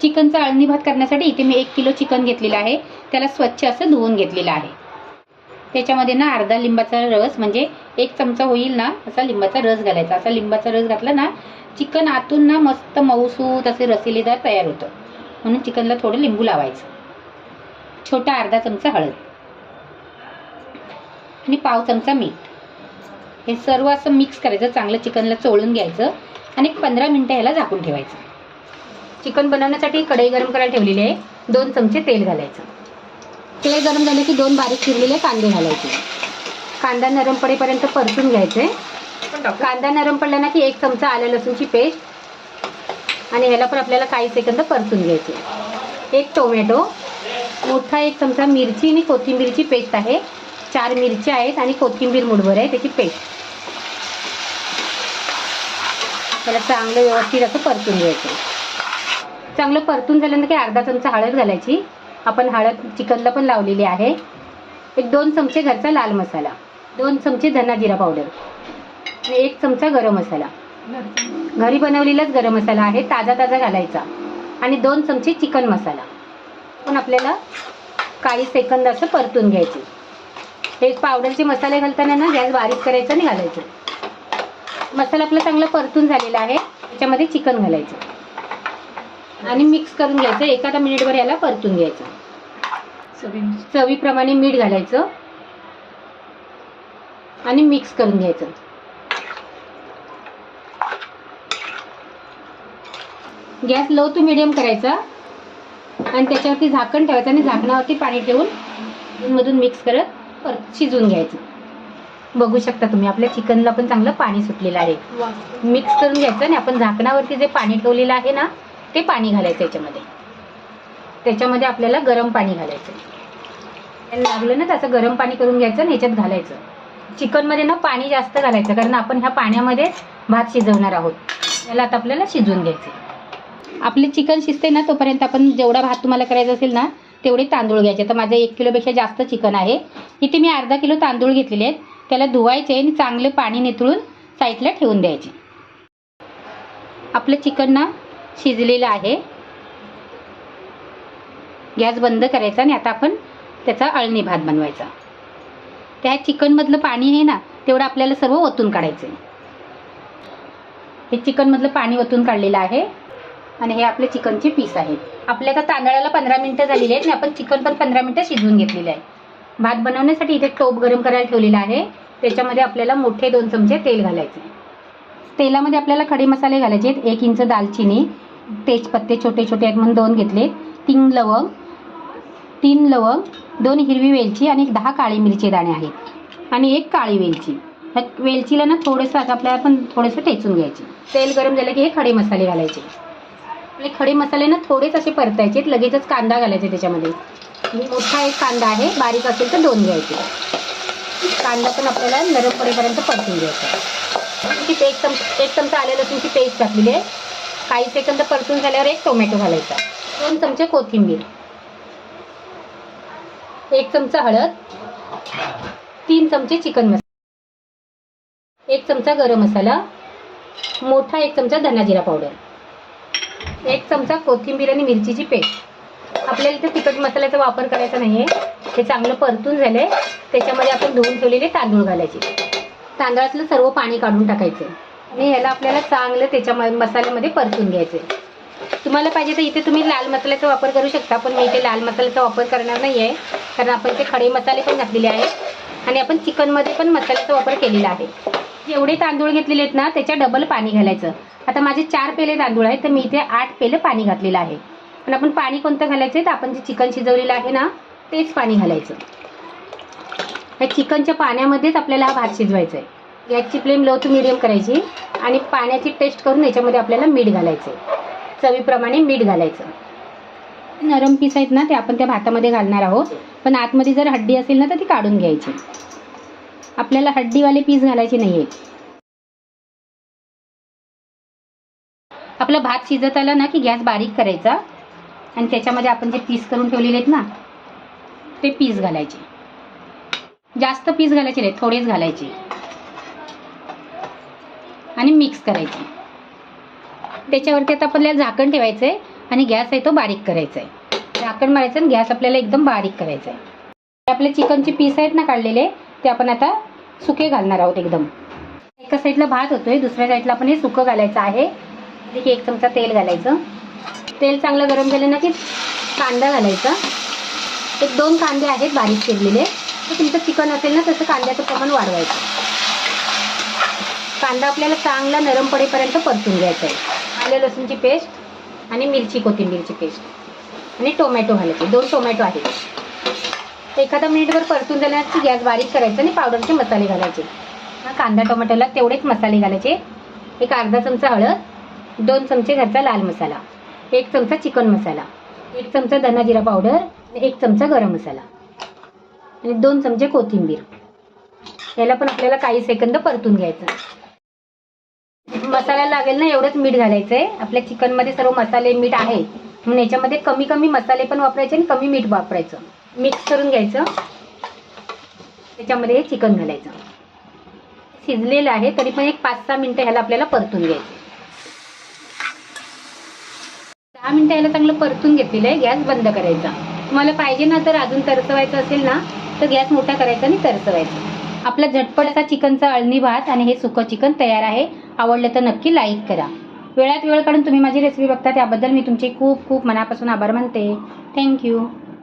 चिकनचा अळणी भात करण्यासाठी इथे मी एक किलो चिकन घेतलेलं आहे. त्याला स्वच्छ असं धुवून घेतलेलं आहे. त्याच्यामध्ये ना अर्धा लिंबाचा रस म्हणजे एक चमचा होईल ना असा लिंबाचा रस घालायचा. असा लिंबाचा रस घातला ना चिकन आतून ना मस्त मऊसूत असे रसिलेदार तयार होतं. म्हणून चिकनला थोडं लिंबू लावायचं. छोटा अर्धा चमचा हळद. आणि पाव चमचा मीठ. हे सर्व असं मिक्स करायचं चांगलं चिकनला चोळून घ्यायचं आणि एक पंधरा मिनटं ह्याला झाकून ठेवायचं. चिकन बनवण्यासाठी कढई गरम करायला ठेवलेली आहे. दोन चमचे तेल घालायचं. तेल गरम झालं की दोन बारीक चिरलेले कांदे घालायचे. कांदा नरम पडेपर्यंत परतून घ्यायचे. कांदा नरम पडला ना की एक चमचा आल्या लसूणची पेस्ट आणि ह्याला पण आपल्याला काही सेकंद परतून घ्यायचे. एक टोमॅटो मोठा एक चमचा मिरची आणि कोथिंबीरची पेस्ट आहे. चार मिरच्या आहेत आणि कोथिंबीर मुठभर आहे त्याची पेस्ट. त्याला चांगलं व्यवस्थित असं परतून घ्यायचं. चांगलं परतून झाल्यानंतर की अर्धा चमचा हळद घालायची. आपण हळद चिकनला पण लावलेली आहे. एक दोन चमचे घरचा लाल मसाला दोन चमचे धना जिरा पावडर आणि एक चमचा गरम मसाला. घरी बनवलेलाच गरम मसाला आहे ताजा ताजा घालायचा. आणि दोन चमचे चिकन मसाला. पण आपल्याला काही सेकंद असं परतून घ्यायचे. हे पावडरचे मसाले घालताना ना गॅस बारीक करायचा आणि घालायचं. मसाला आपला चांगला परतून झालेला आहे. त्याच्यामध्ये चिकन घालायचं. आणि मिक्स करून घ्यायचं. एखादा मिनिटभर याला परतून घ्यायचं. चवीप्रमाणे मीठ घालायचं. आणि मिक्स करून घ्यायचं. गॅस लो टू मिडियम करायचा. आणि त्याच्यावरती झाकण ठेवायचं आणि झाकणावरती पाणी ठेवून मधून मिक्स करत परत शिजवून घ्यायचं. बघू शकता तुम्ही. आपल्या चिकनला पण चांगलं पाणी सुटलेलं आहे. मिक्स करून घ्यायचं आणि आपण झाकणावरती जे पाणी ठेवलेलं आहे ना ते पाणी घालायचं याच्यामध्ये. त्याच्यामध्ये आपल्याला गरम पाणी घालायचं. त्याला लागलं ना तसं गरम पाणी करून घ्यायचं आणि ह्याच्यात घालायचं. चिकनमध्ये ना पाणी जास्त घालायचं कारण आपण ह्या पाण्यामध्ये भात शिजवणार आहोत. याला आता आपल्याला शिजवून घ्यायचं आपले चिकन शिजते ना तोपर्यंत आपण जेवढा भात तुम्हाला करायचा असेल ना तेवढे तांदूळ घ्यायचे. तर माझं एक किलोपेक्षा जास्त चिकन आहे. इथे मी अर्धा किलो तांदूळ घेतलेले आहेत. त्याला धुवायचे आणि चांगले पाणी निथळून साईडला ठेवून द्यायचे. आपलं चिकन ना शिजलेलं आहे. गॅस बंद करायचा आणि आता आपण त्याचा अळणी भात बनवायचा. त्या चिकनमधलं पाणी आहे ना तेवढं आपल्याला सर्व ओतून काढायचं आहे हे चिकनमधलं पाणी ओतून काढलेलं आहे आणि हे आपले चिकनचे पीस आहेत. आपल्या आता तांदळाला पंधरा मिनटं झालेली आहेत आणि आपण चिकन पण पंधरा मिनटं शिजवून घेतलेलं आहे. भात बनवण्यासाठी इथे टोप गरम करायला ठेवलेला आहे. त्याच्यामध्ये आपल्याला मोठे दोन चमचे तेल घालायचे. तेलामध्ये आपल्याला खडे मसाले घालायचे आहेत. एक इंच दालचिनी तेजपत्ते छोटे छोटे आहेत म्हणून दोन घेतले तीन लवंग तीन लवंग दोन हिरवी वेलची आणि दहा काळी मिरची दाणे आहेत. आणि एक काळी वेलची. ह्या वेलचीला ना थोडंसं आता आपल्याला पण थोडंसं ठेचून घ्यायचे. तेल गरम झालं की हे खडे मसाले घालायचे. आपले खडे मसाले ना थोडेच असे परतायचे लगेचच कांदा घालायचे त्याच्यामध्ये. मोठा एक कांदा आहे. बारीक असेल तर दोन घ्यायचे. कांदा पण आपल्याला नरम पडेपर्यंत परतून घ्यायचा तिथे एक चम एक चमचा आले लसूणची पेस्ट घातलेली आहे. काही सेकंद परतून झाल्यावर एक टोमॅटो घालायचा. दोन चमचे कोथिंबीर. एक चमचा हळद. तीन चमचे चिकन मसाला. एक चमचा गरम मसाला. मोठा एक चमचा धना जिरा पावडर. एक चमचा कोथिंबीर आणि मिरचीची पेस्ट. आपल्याला इथे तिखट मसाल्याचा वापर करायचा नाही आहे हे चांगलं परतून झाले त्याच्यामध्ये आपण धुवून ठेवलेले तांदूळ घालायचे. तांदळातलं सर्व पाणी काढून टाकायचं. आणि ह्याला आपल्याला चांगलं त्याच्या मसाल्यामध्ये परतून घ्यायचं तुम्हाला पाहिजे तर इथे तुम्ही लाल मसाल्याचा वापर करू शकता पण मी इथे लाल मसाल्याचा वापर करणार नाही आहे कारण आपण ते खडे मसाले पण घातलेले आहेत. आणि आपण चिकनमध्ये पण मसाल्याचा वापर केलेला आहे. जेवढे तांदूळ घेतलेले आहेत ना त्याच्या डबल पाणी घालायचं. आता माझे चार पेले तांदूळ आहेत तर मी इथे आठ पेले पाणी घातलेलं आहे. पण आपण पाणी कोणतं घालायचं तर आपण जे चिकन शिजवलेलं आहे ना तेच पाणी घालायचं. या चिकनच्या पाण्यामध्येच आपल्याला हा भात शिजवायचा आहे. गॅसची फ्लेम लो टू मिडियम करायची आणि पाण्याची टेस्ट करून याच्यामध्ये आपल्याला मीठ घालायचं आहे. चवीप्रमाणे मीठ घालायचं. नरम पीस आहेत ना ते आपण त्या भातामध्ये घालणार आहोत. पण आतमध्ये जर हड्डी असेल ना तर ती काढून घ्यायची. आपल्याला हड्डीवाले पीस घालायचे नाही आहेत आपला भात शिजत आला ना की गॅस बारीक करायचा. आणि त्याच्यामध्ये आपण जे पीस करून ठेवलेले आहेत ना ते पीस घालायचे. जास्त पीस घालायचे नाही थोडेच घालायचे. आणि मिक्स करायचे. त्याच्यावरती आता आपल्याला झाकण ठेवायचं आहे आणि गॅस आहे तो बारीक करायचा आहे झाकण मारायचं आणि गॅस आपल्याला एकदम बारीक करायचा आहे आपले चिकनचे पीस आहेत ना काढलेले ते आपण आता सुके घालणार आहोत एकदम. एका साईडला भात होतोय दुसऱ्या साईडला आपण हे सुकं घालायचं आहे. एक चमचा तेल घालायचं. तेल चांगलं गरम झालं ना की कांदा घालायचा. एक दोन कांदे आहेत बारीक चिरलेले. तर तुमचं चिकन असेल ना तसं कांद्याचं प्रमाण वाढवायचं. कांदा आपल्याला चांगला नरम पडेपर्यंत परतून घ्यायचा आहे. आलं लसूणची पेस्ट आणि मिरची कोथिंबीरची पेस्ट. आणि टोमॅटो घालायचे. दोन टोमॅटो आहेत. एखादा मिनिटभर परतून झाल्यानंतर गॅस बारीक करायचं आणि पावडरचे मसाले घालायचे. कांदा टोमॅटोला तेवढेच मसाले घालायचे. एक अर्धा चमचा हळद दोन चमचे घरचा लाल मसाला. एक चमचा चिकन मसाला एक चमचा धना जिरा पावडर आणि एक चमचा गरम मसाला आणि दोन चमचे कोथिंबीर. याला पण आपल्याला काही सेकंद परतून घ्यायचं मसाला लागेल ना एवढंच मीठ घालायचं आहे आपल्या चिकनमध्ये सर्व मसाले मीठ आहे. म्हणून याच्यामध्ये कमी कमी मसाले पण वापरायचे आणि कमी मीठ वापरायचं. मिक्स करून घ्यायचं. त्याच्यामध्ये हे चिकन घालायचं. शिजलेलं आहे तरी पण एक पाच सहा मिनटं ह्याला आपल्याला परतून घ्यायचं दहा मिनटं याला चांगलं परतून घेतलेलं आहे गॅस बंद करायचा. तुम्हाला पाहिजे ना तर अजून तरसवायचं असेल ना तर गॅस मोठा करायचा आणि तरसवायचा. आपला झटपट असा चिकनचा अळणी भात आणि हे सुकं चिकन तयार आहे. आवडलं तर नक्की लाईक करा. वेळात वेळ काढून तुम्ही माझी रेसिपी बघता त्याबद्दल मी तुमचे खूप खूप मनापासून आभार मानते. थँक्यू